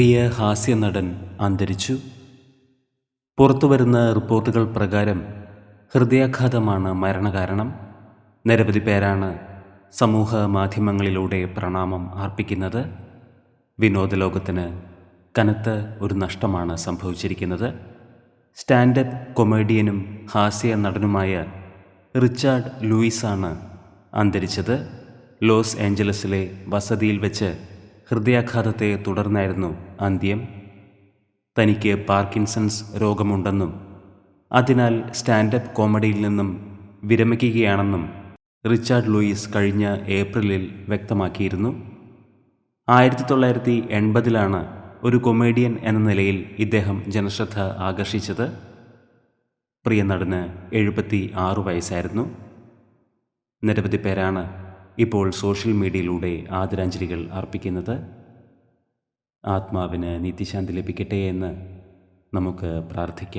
പ്രിയ ഹാസ്യനടൻ അന്തരിച്ചു. പുറത്തുവരുന്ന റിപ്പോർട്ടുകൾ പ്രകാരം ഹൃദയാഘാതമാണ് മരണകാരണം. നിരവധി പേരാണ് സമൂഹ മാധ്യമങ്ങളിലൂടെ പ്രണാമം അർപ്പിക്കുന്നത്. വിനോദലോകത്തിന് കനത്ത ഒരു നഷ്ടമാണ് സംഭവിച്ചിരിക്കുന്നത്. സ്റ്റാൻഡപ്പ് കൊമേഡിയനും ഹാസ്യ നടനുമായ റിച്ചാർഡ് ലൂയിസാണ് അന്തരിച്ചത്. ലോസ് ഏഞ്ചലസിലെ വസതിയിൽ വെച്ച് ഹൃദയാഘാതത്തെ തുടർന്നായിരുന്നു അന്ത്യം. തനിക്ക് പാർക്കിൻസൺസ് രോഗമുണ്ടെന്നും അതിനാൽ സ്റ്റാൻഡപ്പ് കോമഡിയിൽ നിന്നും വിരമിക്കുകയാണെന്നും റിച്ചാർഡ് ലൂയിസ് കഴിഞ്ഞ ഏപ്രിലിൽ വ്യക്തമാക്കിയിരുന്നു. ആയിരത്തി തൊള്ളായിരത്തി എൺപതിലാണ് ഒരു കൊമേഡിയൻ എന്ന നിലയിൽ ഇദ്ദേഹം ജനശ്രദ്ധ ആകർഷിച്ചത്. പ്രിയ നടന് എഴുപത്തി ആറ് വയസ്സായിരുന്നു. നിരവധി പേരാണ് ഇപ്പോൾ സോഷ്യൽ മീഡിയയിലൂടെ ആദരാഞ്ജലികൾ അർപ്പിക്കുന്നത് ആത്മാവിന് നിത്യശാന്തി ലഭിക്കട്ടെ എന്ന് നമുക്ക് പ്രാർത്ഥിക്കാം.